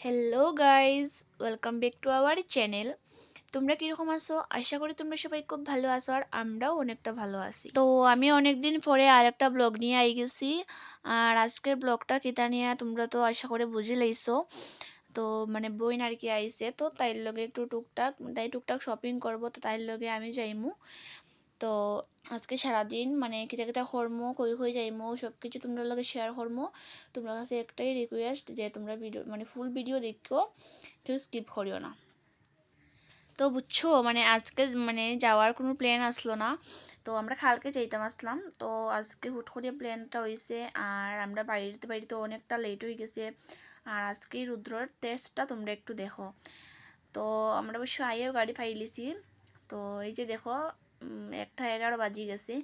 Hello guys welcome back to our channel তোমরা কীরকম আছো? আশা করি তোমরা সবাই খুব ভালো আছো আর আমরাও অনেকটা ভালো আছি। তো আমি অনেক দিন পরে আর একটা ব্লগ নিয়ে আই গেছি। আর আজকের ব্লগটা কিতা নিয়ে তোমরা তো আশা করে বুঝে লাইছো। তো মানে বইন আর কি আইছে। তো তাইর লগে একটু টুকটাক, তাই টুকটাক শপিং করব, তো তাইর লগে আমি যাইমু। তো আজকে সারাদিন মানে কিতা কিতা করমো, কই কই যাইমো সব কিছু তোমরা লগে শেয়ার করমো। তোমরা কাছে একটাই রিকোয়েস্ট যে তোমরা ভিডিও মানে ফুল ভিডিও দেখো, কেউ স্কিপ করিও না। তো বুঝছ মানে আজকে মানে যাওয়ার কোনো প্ল্যান আসলো না। তো আমরা কালকে যাইতাম আসলাম। তো আজকে হুট করে প্ল্যানটা হয়েছে আর আমরা বাড়িতে বাড়িতে অনেকটা লেট হয়ে গেছে। আর আজকে রুদ্রর টেস্টটা তোমরা একটু দেখো। তো আমরা অবশ্য আইয়েও গাড়ি পাইলিছি। তো এই যে দেখো একটা এগারো বাজি গেছে।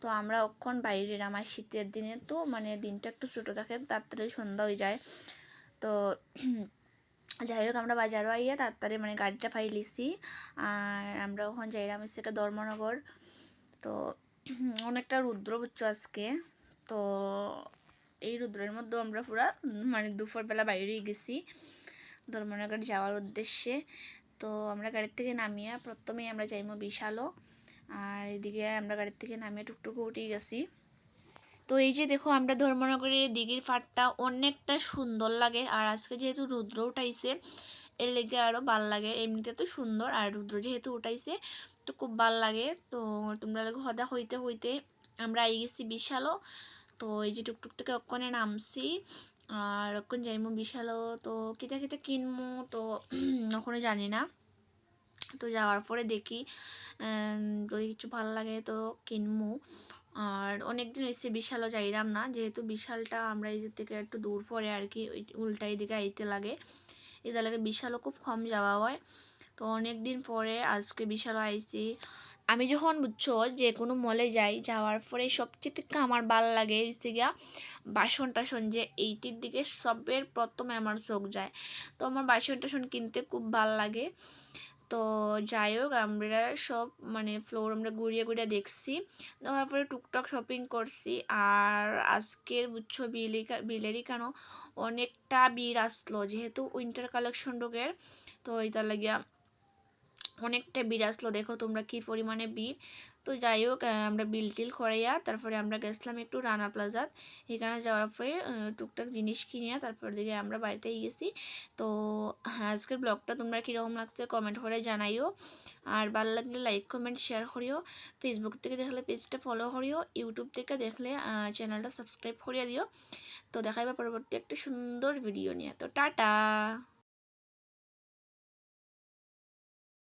তো আমরা অক্ষণ বাইরের আমার শীতের দিনে তো মানে দিনটা একটু ছোটো থাকে, তাড়াতাড়ি সন্ধ্যা হয়ে যায়। তো যাই হোক, আমরা বাজারও আইয়া তাড়াতাড়ি মানে গাড়িটা পাইলিছি আর আমরা ওখান যাইলাম সেটা ধর্মনগর। তো অনেকটা রুদ্র বুঝছ আজকে। তো এই রুদ্রের মধ্যে আমরা পুরা মানে দুপুরবেলা বাইরেই গেছি ধর্মনগর যাওয়ার উদ্দেশ্যে। তো আমরা গাড়ির থেকে নামিয়া প্রথমেই আমরা যাইমো বিশালও। আর এদিকে আমরা গাড়ির থেকে নামিয়ে টুকটুকু উঠে গেছি। তো এই যে দেখো, আমরা ধর্মনগরের দিঘির ফাটটা অনেকটা সুন্দর লাগে, আর আজকে যেহেতু রুদ্র উঠাইছে, এর লেগে আরও ভালো লাগে। এমনিতে তো সুন্দর, আর রুদ্র যেহেতু উঠাইছে, তো খুব ভালো লাগে। তো তোমরা হদা হইতে হইতে আমরা আই গেছি বিশালও। তো এই যে টুকটুক থেকে অক্ষণে নামছি, আর অক্ষণ যাইমু বিশালও। তো কিতা কিতা কিনমু, তো ওখানে জানি না। তো যাওয়ার পরে দেখি যদি কিছু ভালো লাগে তো কিনবো আর অনেক দিন এসে বিশালও যাইলাম না, যেহেতু বিশালটা আমরা এই থেকে একটু দূর পরে আর কি উল্টা দিকে আইতে লাগে। এটা লাগে বিশালও খুব কম যাওয়া হয়। তো অনেক দিন পরে আজকে বিশালও আইছি। আমি যখন বুঝছ যে কোনো মলে যাই, যাওয়ার পরে সবচেয়ে থেকে আমার ভালো লাগে হচ্ছে গিয়া বাসন টাসন যে এইটির দিকে সবের প্রথমে আমার চোখ যায়। তো আমার বাসন টাসন কিনতে খুব ভালো লাগে। তো যাই হোক, আমরা সব মানে ফ্লোর আমরা ঘুরিয়ে ঘুরিয়ে দেখছি। দেওয়ার পরে টুকটাক শপিং করছি। আর আজকের বুঝছ বিলেরই কেন অনেকটা বিল আসলো, যেহেতু উইন্টার কালেকশন ঢোকের। তো এইটার লাগিয়া অনেকটা বিল আসলো। দেখো তোমরা কি পরিমাণে বিল তো যাই হোক আমরা বিল টিল করাইয়া তারপরে আমরা গেছিলাম একটু রানা প্লাজাত এখানে যাওয়ার পরে টুকটাক জিনিস কিনিয়া তারপর দিকে আমরা বাড়িতে গেছি। তো আজকের ব্লগটা তোমরা কীরকম লাগছে কমেন্ট করে জানাইও। আর ভালো লাগলে লাইক, কমেন্ট, শেয়ার করিও। ফেসবুক থেকে দেখলে পেজটা ফলো করিও। ইউটিউব থেকে দেখলে চ্যানেলটা সাবস্ক্রাইব করিয়া দিও। তো দেখাইবা পরবর্তী একটা সুন্দর ভিডিও নিয়ে। তো টাটা!